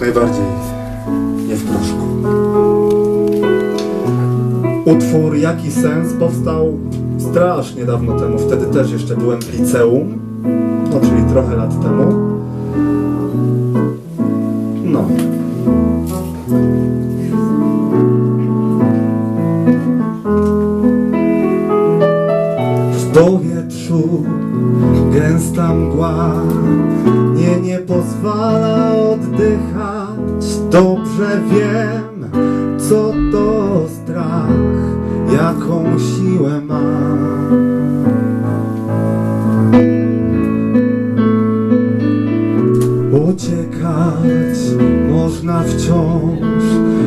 Najbardziej nie w proszku. Utwór Jaki Sens powstał strasznie dawno temu. Wtedy też jeszcze byłem w liceum. No, czyli trochę lat temu. No. W powietrzu gęsta mgła nie, nie pozwala. Dobrze wiem, co to strach, jaką siłę ma. Uciekać można wciąż,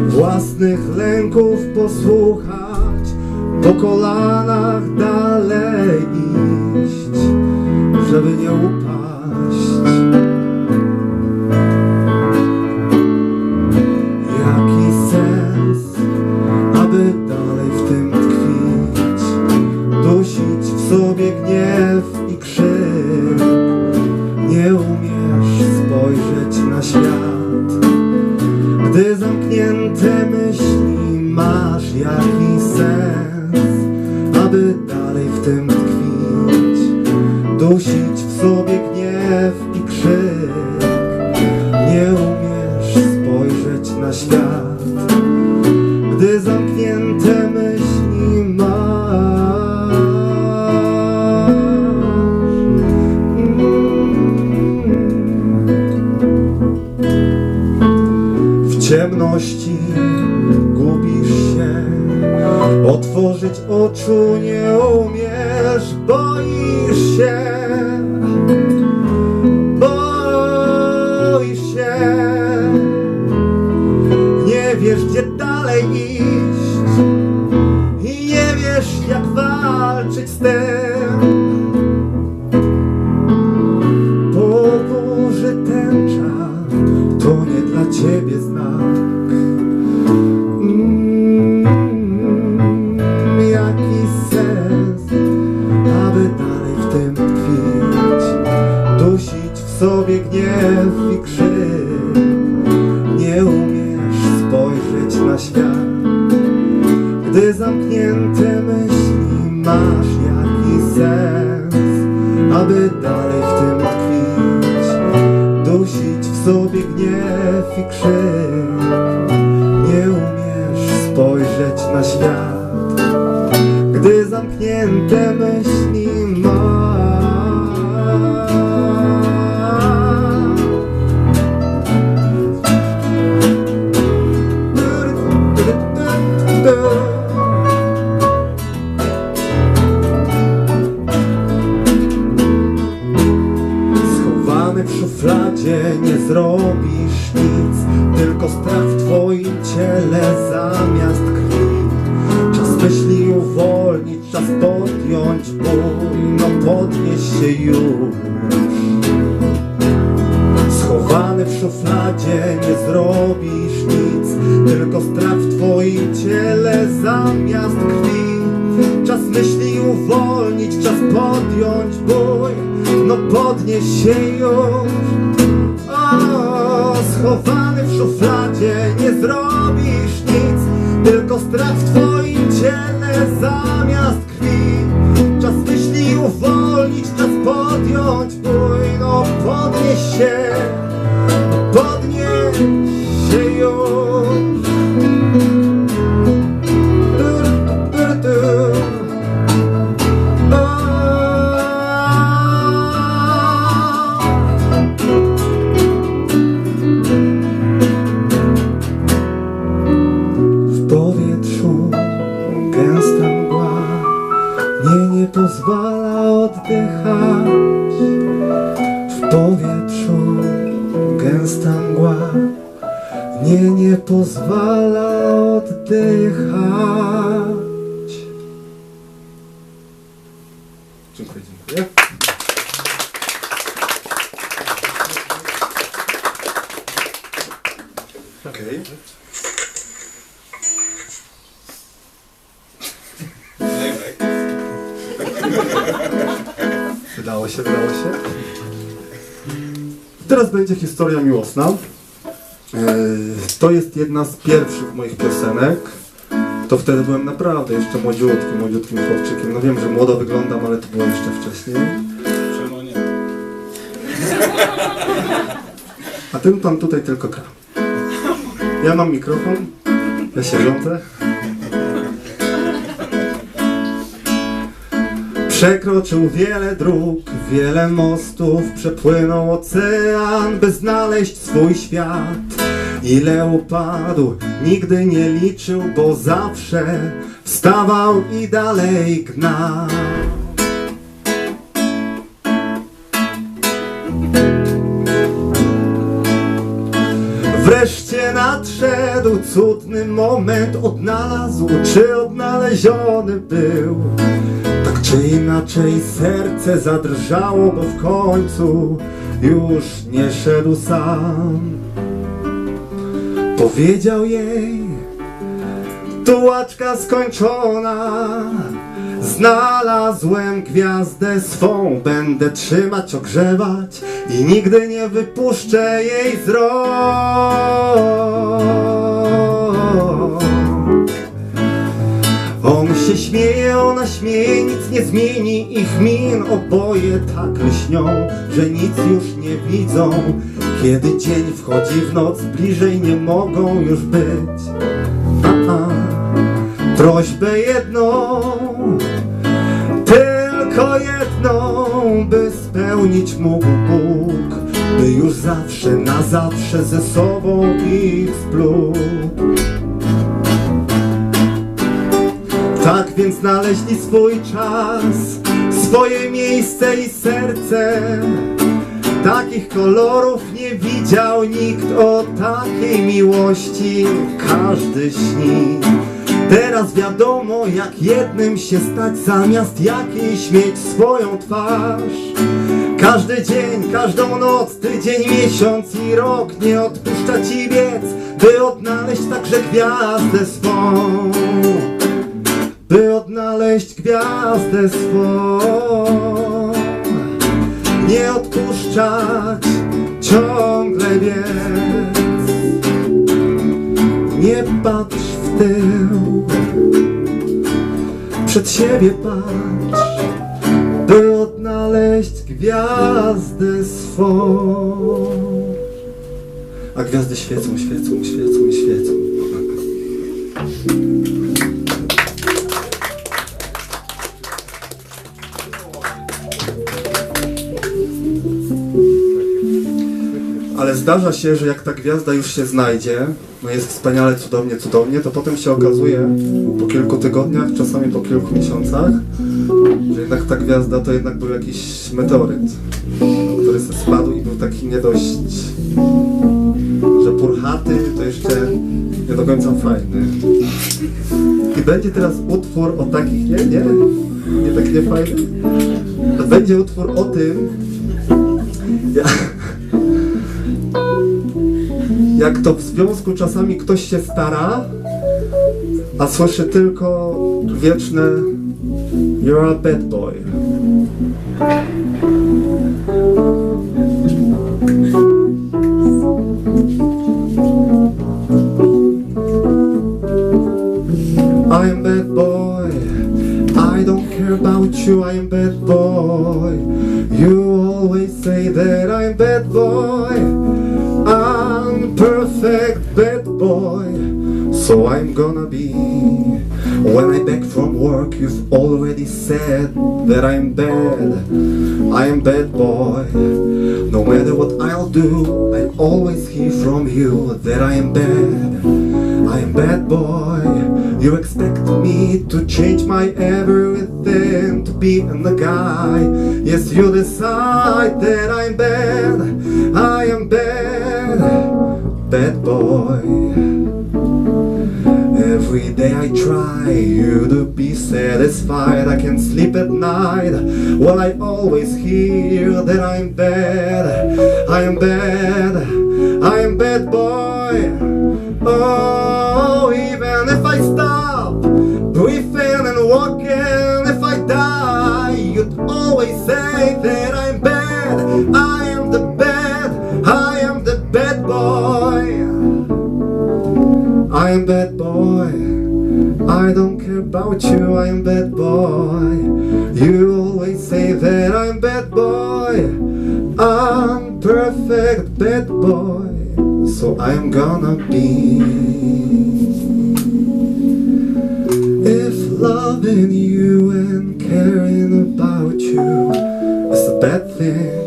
własnych lęków posłuchać, po kolanach dalej iść, żeby nie upaść. true. Tym tkwić, dusić w sobie gniew i krzyk. Nie umiesz spojrzeć na świat, gdy zamknięte myśli masz jaki sens, aby dalej w tym tkwić, dusić w sobie gniew i krzyk. Schowany w szufladzie nie zrobisz nic Tylko strach w twoim ciele zamiast krwi. Czas myśli uwolnić, czas podjąć ból No podnieś się już. Schowany w szufladzie nie zrobisz nic Tylko strach w twoim ciele zamiast krwi. Czas myśli uwolnić, czas podjąć bój No podnieś się już. O, Schowany w szufladzie nie zrobisz nic Tylko strach w twoim ciele zamiast Wydało się, wydało się. Teraz będzie historia miłosna. E, To jest jedna z pierwszych moich piosenek. To wtedy byłem naprawdę jeszcze młodziutkim, młodziutkim chłopczykiem. No wiem, że młodo wyglądam, ale to było jeszcze wcześniej. Czemu nie? A ten pan tutaj tylko gra. Ja mam mikrofon, ja się rządzę. Przekroczył wiele dróg, wiele mostów, przepłynął ocean, by znaleźć swój świat. Ile upadł, nigdy nie liczył, bo zawsze wstawał i dalej gnał. Wreszcie nadszedł cudny moment, odnalazł czy odnaleziony był. Tak czy inaczej serce zadrżało, bo w końcu już nie szedł sam. Powiedział jej, tułaczka skończona. Znalazłem gwiazdę swą, będę trzymać, ogrzewać i nigdy nie wypuszczę jej z rąk. On się śmieje, ona śmieje, nic nie zmieni ich min Oboje tak lśnią, że nic już nie widzą Kiedy dzień wchodzi w noc, bliżej nie mogą już być A-a. Prośbę jedną, tylko jedną By spełnić mógł Bóg By już zawsze, na zawsze ze sobą ich splótł Tak więc znaleźli swój czas, swoje miejsce i serce. Takich kolorów nie widział nikt o takiej miłości, każdy śni. Teraz wiadomo, jak jednym się stać, zamiast jakiejś mieć swoją twarz. Każdy dzień, każdą noc, tydzień, miesiąc i rok nie odpuszcza ci biec, by odnaleźć także gwiazdę swą by odnaleźć gwiazdę swą. Nie odpuszczać, ciągle biec. Nie patrz w tył, przed siebie patrz, by odnaleźć gwiazdę swą. A gwiazdy świecą, świecą, świecą świecą. Ale zdarza się, że jak ta gwiazda już się znajdzie, no jest wspaniale, cudownie, cudownie, to potem się okazuje po kilku tygodniach, czasami po kilku miesiącach, że jednak ta gwiazda to jednak był jakiś meteoryt, który se spadł i był taki nie dość, że purchaty to jeszcze nie do końca fajny. I będzie teraz utwór o takich, nie, nie, nie tak nie fajny. Będzie utwór o tym, ja, jak to w związku czasami ktoś się stara, a słyszy tylko wieczne You're a bad boy. I am bad boy. I don't care about you. I am bad boy. I'm gonna be. When I back from work, you've already said that I'm bad. I am bad boy. No matter what I'll do, I always hear from you that I am bad. I am bad boy. You expect me to change my everything to be the guy. Yes, you decide that I'm bad. Every day I try you to be satisfied. I can sleep at night while I always hear that I'm bad. I am bad. I am bad boy. Oh, even if I stop breathing and walking, if I die, you'd always say that I'm bad. I am the bad. I am the bad boy. I am bad boy. I don't care about you, I am bad boy. You always say that I'm bad boy. I'm perfect bad boy. So I am gonna be. If loving you and caring about you is a bad thing,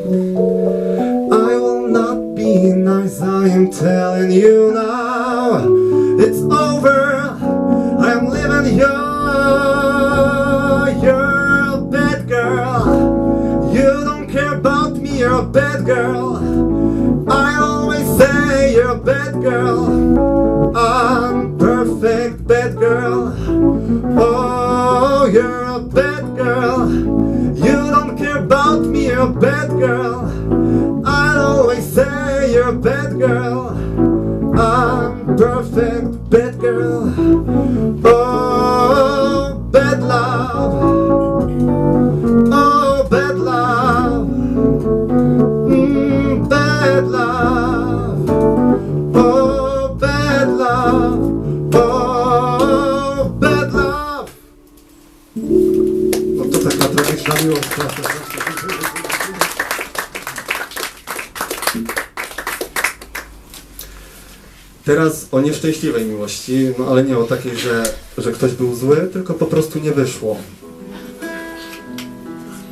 Teraz o nieszczęśliwej miłości, no ale nie o takiej, że, że ktoś był zły, tylko po prostu nie wyszło.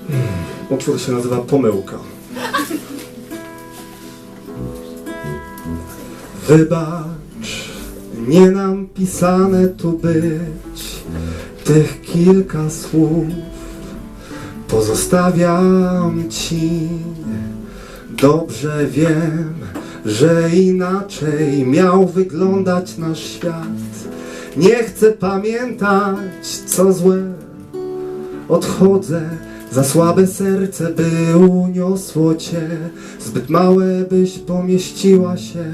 Hmm, Utwór się nazywa Pomyłka. Wybacz, nie nam pisane tu być tych kilka słów. Pozostawiam ci. Dobrze wiem, że inaczej miał wyglądać nasz świat. Nie chcę pamiętać, co złe. Odchodzę, za słabe serce, by uniosło cię. Zbyt małe, byś pomieściła się.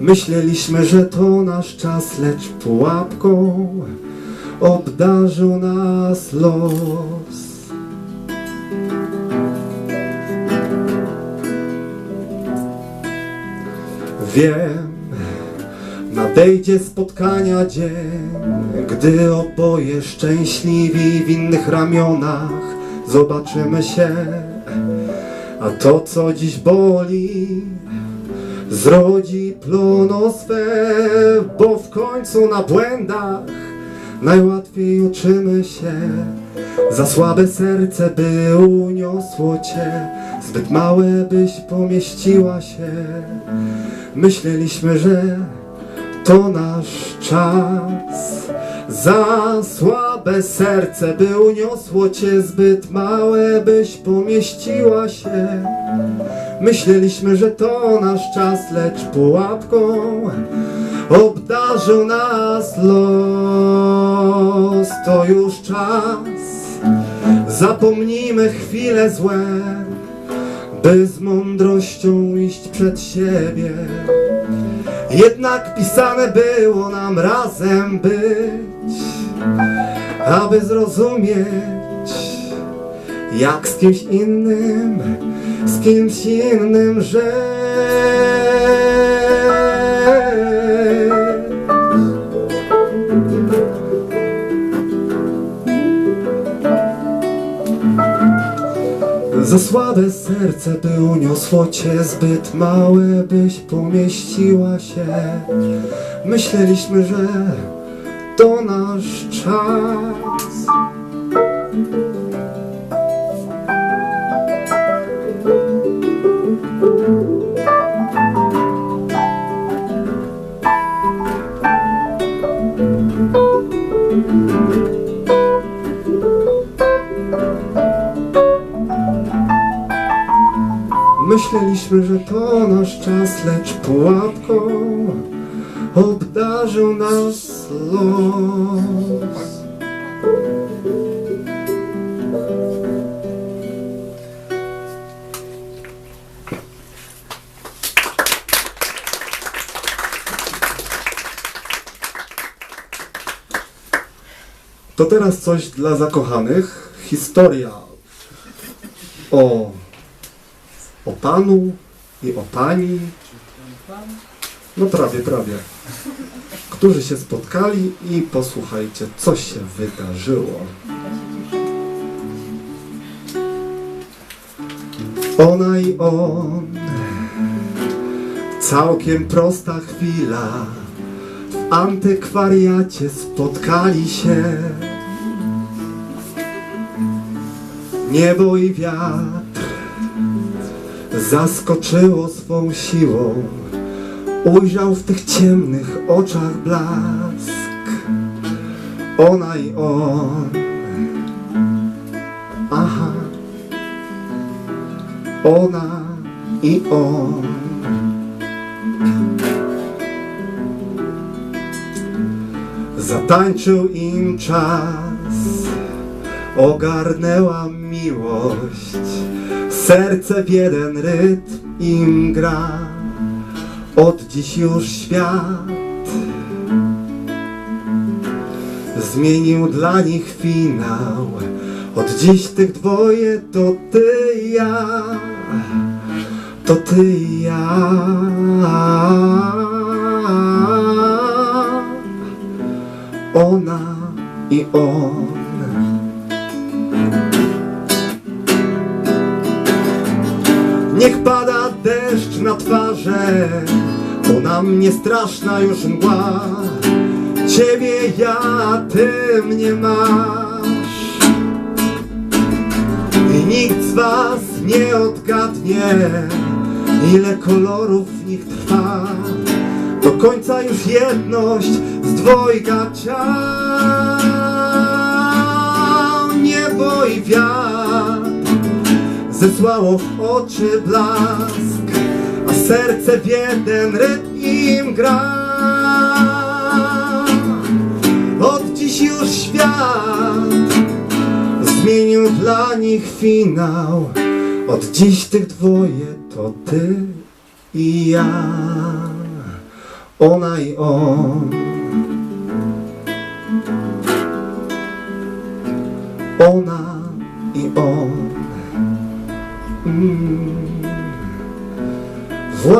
Myśleliśmy, że to nasz czas, lecz pułapką obdarzył nas los. Wiem, nadejdzie spotkania dzień, gdy oboje szczęśliwi w innych ramionach zobaczymy się. A to, co dziś boli, zrodzi plono swe, bo w końcu na błędach najłatwiej uczymy się. Za słabe serce, by uniosło cię, zbyt małe, byś pomieściła się. Myśleliśmy, że to nasz czas. Za słabe serce, by uniosło cię, zbyt małe, byś pomieściła się. Myśleliśmy, że to nasz czas, lecz pułapką obdarzył nas los. To już czas, zapomnijmy chwile złe, by z mądrością iść przed siebie. Jednak pisane było nam razem być, aby zrozumieć, jak z kimś innym, z kimś innym żyć. Za słabe serce, by uniosło cię zbyt małe, byś pomieściła się. Myśleliśmy, że to nasz czas. Myśleliśmy, że to nasz czas, lecz pułapką obdarzył nas los. To teraz coś dla zakochanych. Historia o, panu i o pani, No prawie, prawie. Którzy się spotkali i posłuchajcie, co się wydarzyło. Ona i on. Całkiem prosta chwila. W antykwariacie spotkali się. Niebo i wiatr zaskoczyło swą siłą. Ujrzał w tych ciemnych oczach blask. Ona i on. Aha. Ona i on. Zatańczył im czas, ogarnęła miłość, serce w jeden rytm im gra. Od dziś już świat zmienił dla nich finał. Od dziś tych dwoje to ty i ja, to ty i ja. Ona i on. Niech pada deszcz na twarze, bo na mnie straszna już mgła. Ciebie ja, ty mnie masz. I nikt z was nie odgadnie, ile kolorów w nich trwa. Do końca już jedność z dwojga ciał. Niebo i wiatr zesłało w oczy blask, a serce w jeden rytm gra. Od dziś już świat zmienił dla nich finał. Od dziś tych dwoje to ty i ja, ona i on.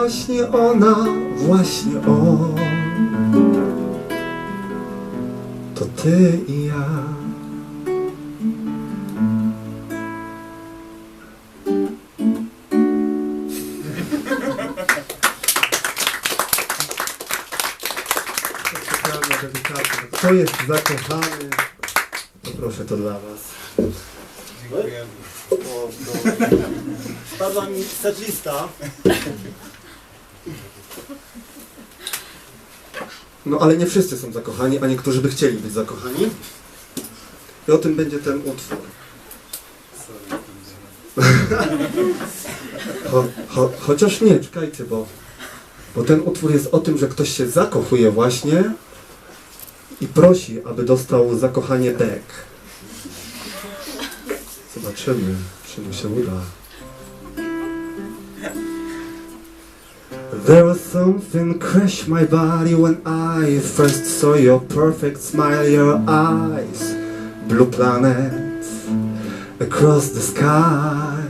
Właśnie ona, właśnie on. To ty i ja. Kto jest zakochany, to proszę to dla was. Dziękujemy. Spadła mi setlista. No ale nie wszyscy są zakochani, a niektórzy by chcieli być zakochani. I o tym będzie ten utwór. Cho, cho, chociaż nie, czekajcie, bo, bo ten utwór jest o tym, że ktoś się zakochuje właśnie i prosi, aby dostał zakochanie back. Zobaczymy, czy mu się uda. There was something crashed my body when I first saw your perfect smile, your eyes, blue planet across the sky.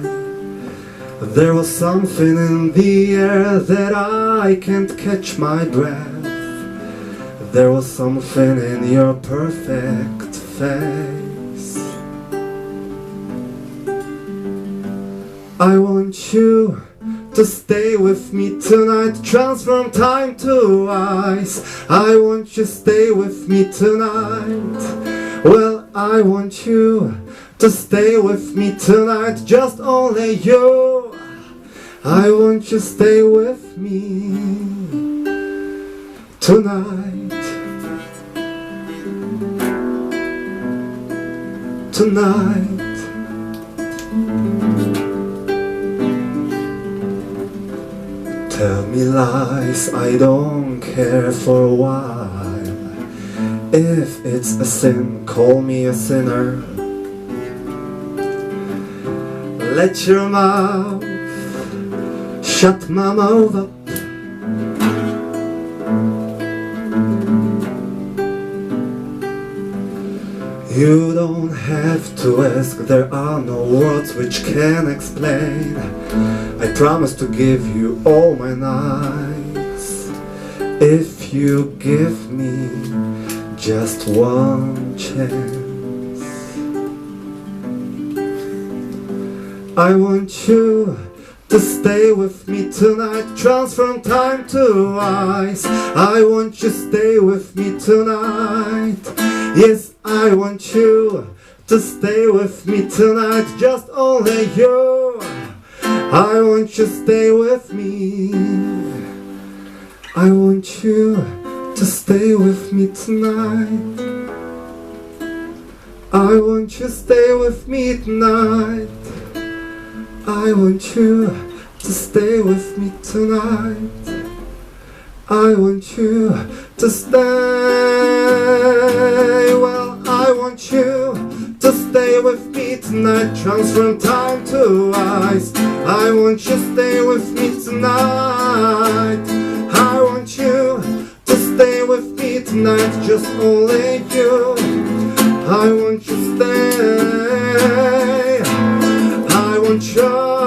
There was something in the air that I can't catch my breath. There was something in your perfect face. I want you to stay with me tonight, transform time to ice. I want you to stay with me tonight. Well, I want you to stay with me tonight, just only you. I want you to stay with me tonight. Tonight. Tell me lies, I don't care for a while. If it's a sin, call me a sinner. Let your mouth shut my mouth up. You don't have to ask, there are no words which can explain. I promise to give you all my nights If you give me just one chance, I want you to stay with me tonight. Transform time to ice. I want you to stay with me tonight. Yes, I want you to stay with me tonight. Just only you. I want you to stay with me. I want you to stay with me tonight. I want you to stay with me tonight. I want you to stay with me tonight. I want you to stay. Well, I want you to stay with me tonight. Transform time to ice. I want you to stay with me tonight. I want you to stay with me tonight. Just only you. I want you to stay. I want you.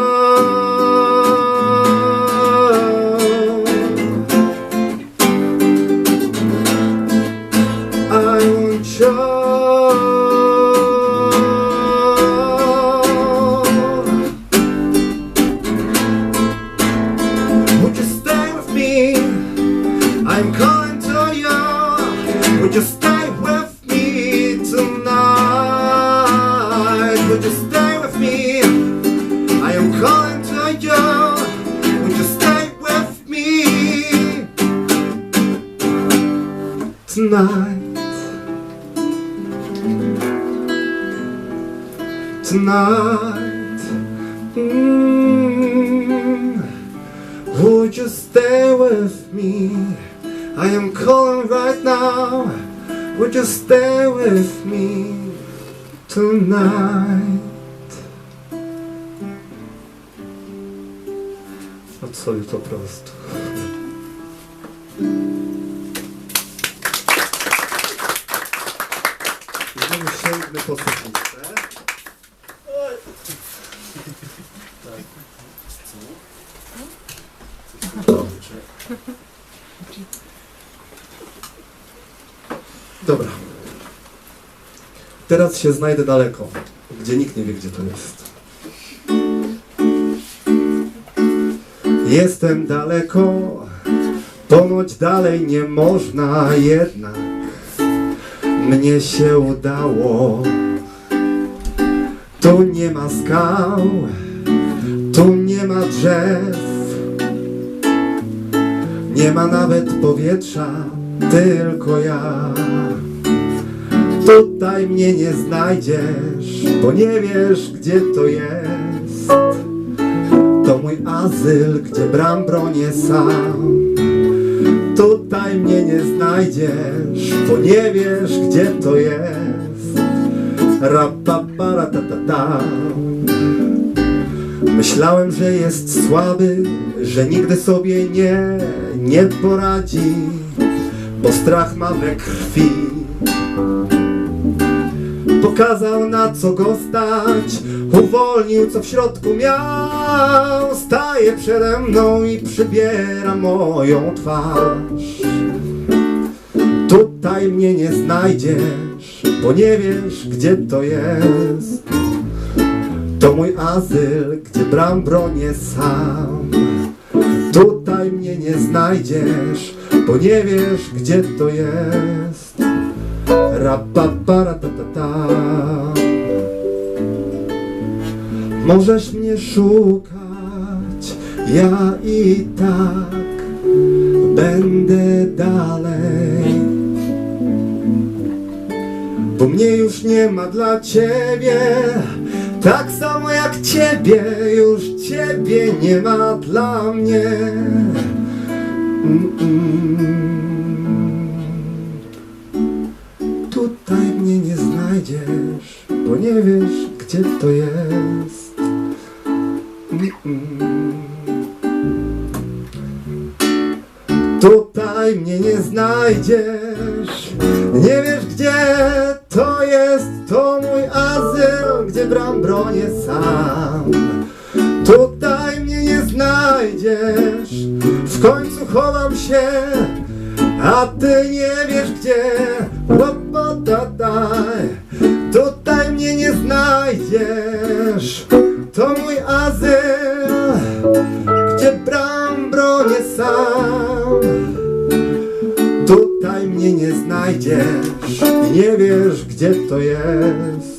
I'm calling to you. Would you stay with me tonight? Would you stay with me? I am calling to you. Would you stay with me tonight? Tonight. Would you stay with me tonight? No co już po prostu. Znowu sięgnę Teraz się znajdę daleko, gdzie nikt nie wie, gdzie to jest. Jestem daleko, ponoć dalej nie można jednak. Mnie się udało. Tu nie ma skał, tu nie ma drzew, nie ma nawet powietrza, tylko ja. Tutaj mnie nie znajdziesz, bo nie wiesz, gdzie to jest. To mój azyl, gdzie bram bronię sam. Tutaj mnie nie znajdziesz, bo nie wiesz, gdzie to jest. Rapaparatatata. Myślałem, że jest słaby, że nigdy sobie nie, nie poradzi, bo strach ma we krwi. Pokazał na co go stać, uwolnił co w środku miał. Staje przede mną i przybiera moją twarz. Tutaj mnie nie znajdziesz, bo nie wiesz gdzie to jest. To mój azyl, gdzie bram bronię sam. Tutaj mnie nie znajdziesz, bo nie wiesz gdzie to jest. Możesz mnie szukać, ja i tak będę dalej. Bo mnie już nie ma dla ciebie, tak samo jak ciebie, już ciebie nie ma dla mnie. Mm-mm. Tutaj mnie nie znajdziesz, bo nie wiesz, gdzie to jest. Tutaj mnie nie znajdziesz, nie wiesz, gdzie to jest. To mój azyl, gdzie bram bronię sam. Tutaj mnie nie znajdziesz, w końcu chowam się A ty nie wiesz gdzie mnie nie znajdziesz I nie wiesz gdzie to jest